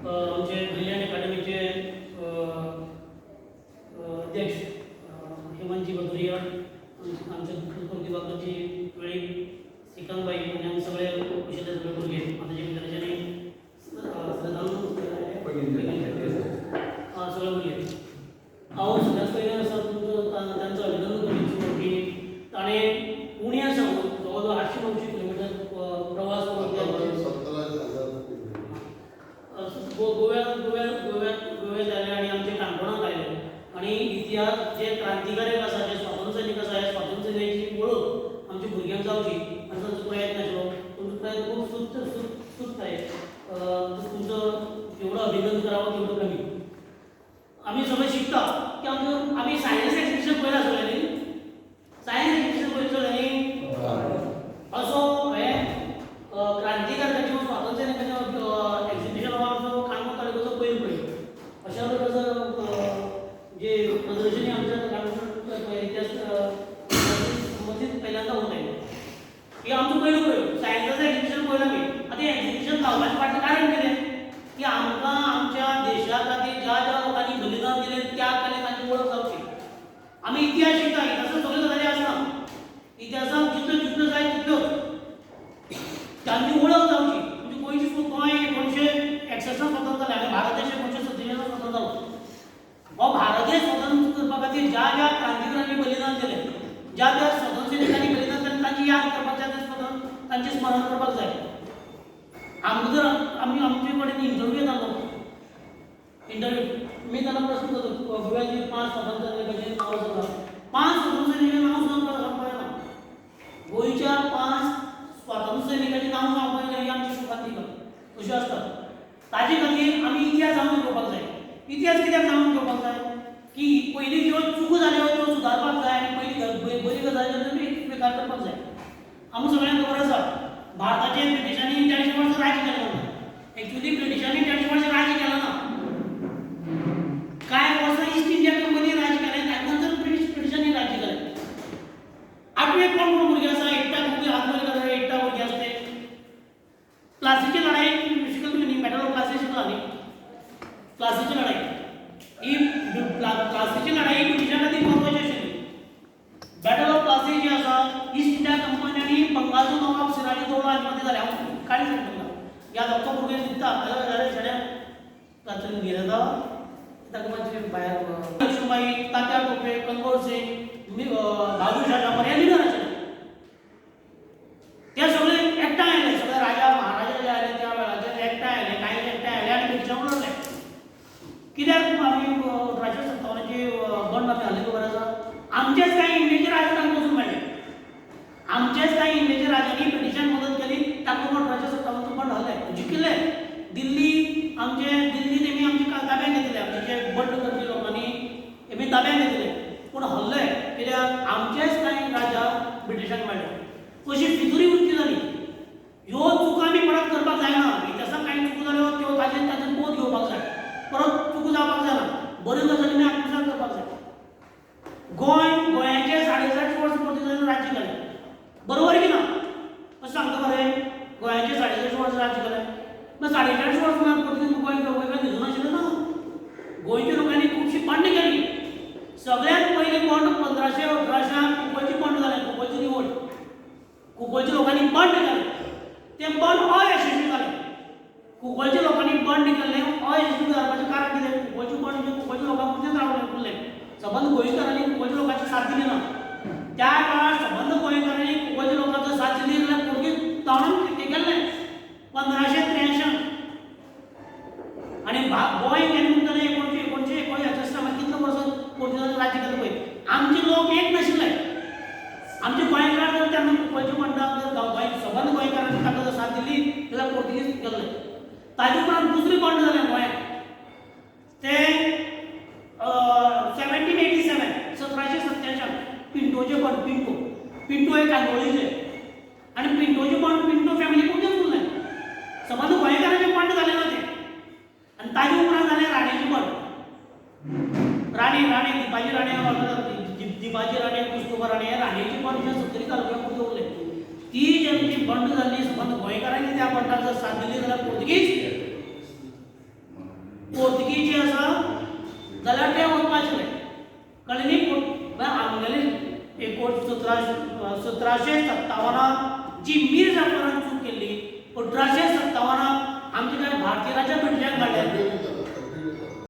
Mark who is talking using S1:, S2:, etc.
S1: अ, आमचे कल्याण अकॅडमीचे अध्यक्ष हेमंतजी बदुरिया आमचे आमचे कुलकुल दिवाकरजी वेळी श्रीकांतबाई आणि आम्ही सगळे कुशल सगळे भुरगे माझ्या विद्यार्थ्यांनी हा सगळे भुरगे हांव सगळ्यात पयलीं आसा तुमचो ता- तांचो अभिनंदन करपाक इच्छुक की ताणें पुण्या सावन जवळ जवळ आठशे णवशे किलोमिटर अ, प्रवास करून त्या गो- गोव्यात गोव्यात गोव्यात गोव्यात आले आणि आमचे काणकोणात आले आणि इतिहास जे क्रांतिकारक आसा जे स्वातंत्र्य सैनिक आसा हे स्वातंत्र्य सैनिकांची वळख आमच्या भुरग्यांक जावची आनी तांचो प्रयत्न आशिल्लो तुमचो प्रयत्न खूब सुस्त सुस्त आहे. तुमचो एवढं अभिनंदन करावं तेवढं कमी. आम्ही सगळं शिकता. की आमचं आम्ही सायन्स एक्झिबिशन पयला आसलें न्ही सायन्स एक्झिबिशन पयलीं न्ही असो हे अ, क्रांतिकारकाचे किंवा स्वातंत्र्य सैनिकाचे एक्झिबिशन हो आमचो काणकोण तालुक्याचो पयलो पयलो अशा प्रकारचं अ, जे प्रदर्शनी आमच्या काणकोण इतिहास अ, संबंधित पहिल्यांदा होत आहे हे आमचं पहिलं प्रयोग सायन्सचं एक्झिबिशन पहिलं मी आता हे एक्झिबिशन लावण्याचं पाठलं कारण कितें की आमकां आमच्या देशा खातीर ज्या ज्या लोकांनी बलिदान दिलें त्या कडेन तांची ओळख जावची आमी इतिहास शिकता इतिहासांत सगळ्यो गजाली आसना इतिहासांत जितलो जितलो जाय तितलो तांची ओळख जावची म्हणजे गोंयची गोंय एकोणशे एकसश्टांत स्वतंत्र जालें आनी भारत देश एकोणशे सत्तेचाळीसांत स्वतंत्र जालो हो भारत देश स्वतंत्र करपा खातीर ज्या ज्या क्रांतिकारांनी बलिदान दिलें ज्या त्या स्वतंत्र सैनिकांनी याद करपाक जाय ते तांचें स्मरण करपाक जाय आमकां जर आमी आमचे कडेन इंटरव्यू जालो इंटरव्यू मी त्यांना प्रश्न करतो गोव्याचे पाच स्वतंत्र सैनिकांचे नाव सांगा पाच स्वतंत्र सैनिकांचे नाव सुद्धा मला गोंयच्या पाच स्वातंत्र्य सैनिकांचे नाव सांगपाक जाय ही आमची सुखांतिका अशी असतात ताजे खातीर आमी इतिहास जाणून घेवपाक जाय इतिहास कित्याक जाणून घेवपाक जाय की पयलीं ज्यो चुको जाल्यो त्यो सुदारपाक जाय आनी पयलीं बरी गजाली स्विकार करपाक जाय आम्ही सगळ्यांना खबर आसा भारताचे ब्रिटिशांनी चाळीस वर्ष राज्य केलं ना एक्चुली ब्रिटिशांनी चाळीस वर्ष राज्य केलं ना. काय वर्ष जालें हांव कांय सांगता या धक्को भुरगे दिसता जाल्यार जाल्यार शेड्या तातूंत गिरेता ताका मातशें भायर लक्ष्मीबाई तात्या टोपे कंगोर सिंग मी बाबू शाजापर हे लिडर त्या सगळे एकटा आले सगळे राजा महाराजा जे आले त्या वेळाचेर एकटा आले काही एकटा आले आणि ब्रिटिशांक लढले कित्याक आम्ही राजा सत्तावनाची बंड आम्ही हाडली खबर आसा आमचेच काही इंडियेचे राजकारण बसून वचून मेळ्ळे आमचेच कांय इंडियेच्या राजांनी ब्रिटिशांक मदत केली ताका लागून अठराशे सत्तावनाचो बंड हाडले जिखले दिल्ली आमचे दिल्ली तेमी आमचे का- ताब्यात घेतले आमचे जे बंड करपी लोकांनी तेमी घेतले पूण हल्ले कित्याक आमचेच कांय राजा ब्रिटिशांक मेळ्ळे अशी फितुरी वृत्ती जाली ह्यो चुको आमी परत करपाक जायना इतिहासांत कांय चुको जाल्यो त्यो ताजेर ताजेर बोध घेवपाक जाय परत चुको जावपाक जायना बऱ्यो गजालींनी आत्मसात करपाक जाय गोंय गोंयाचे साडेचारशे वर्स पोर्तुगीजांनी राज्य केलें बरोबर की ना अशें सांगता मरे गोंयाचे साडेचारशे वर्स राज्य केलें मग साडेचारशे वर्स म्हळ्यार पोर्तुगीज गोंय गोंयकार न्हिदून नाशिल्ले ना गोंयच्या लोकांनी खुबशी बंड केली सगळ्यात पयलीं बंड पंधराशे अठराशें कुपलची बंड जालें कुपलची निवड. कुपलच्या लोकांनी बंड केलें. ते बंड अयशस्वी झाले. कुपलच्या लोकांनी बंड केल्लें अयशस्वी जावपाचें कारण कितें कुंकळची बंड म्हणजे कुपलच्या लोकांक कुठेच रावलें उरलें सबंद गोंयकारांनी कुपलच्या लोकांची साथ दिली ना. त्या काळार सबंद गोंयकारांनी कुंकळच्या लोकांचो साथ दिली जाल्यार पोर्तुगीज ताणून ते केल्लें पंदराशे त्र्यायशां आणि भा- गोंय केन्ना म्हणटले एकोणशे एकोणशे एकोणशे एकसश्टां मागीर कितले वर्सां पोर्तुगीजांनी राज्य केलें पळय आमचे लोक एक नाशिल्ले आमचे गोंयकार जर तेन्ना कुंकळच्या बंडाक जर गांव- गोंय सबंद गोंयकारांनी ताका जर साथ दिली जाल्यार पोर्तुगीज गेल्ले ताजे उपरांत दुसरी बंड जालें गोंयांत ते सेव्हन्टीन एटी सेवन सतराशे सत्त्यायशांत पिंटोचे बंड पिंटो. पिंटो हे कांदोळीचे आणि पिंटोचे बंड पिंटो फॅमिली कोणतेच उरलें समज गोंयकारांचे बंड जालें ना तें आणि ताजे उपरांत जालें राणेचें बंड राणे राणे दिपाजी राणे दिपाजी राणे दिपाजी राणे राणेचे राणी हे सत्तरी तालुक्यात उरले ती ज्यांची बंड झाली संबंध गोंयकारांनी त्या बंडाचं साथ दिली जाल्यार पोर्तुगीज पोर्तुगीज जे आसा जाल्यार ते वचपाचें न्हय कळ्ळें न्ही पूण आमगेले एकोण सतराशे सतराशे सत्तावनाक जी मीर जाफरान चूक केल्ली अठराशे सत्तावनाक आमच्या भारतीय राज्या म्हणजे काडल्या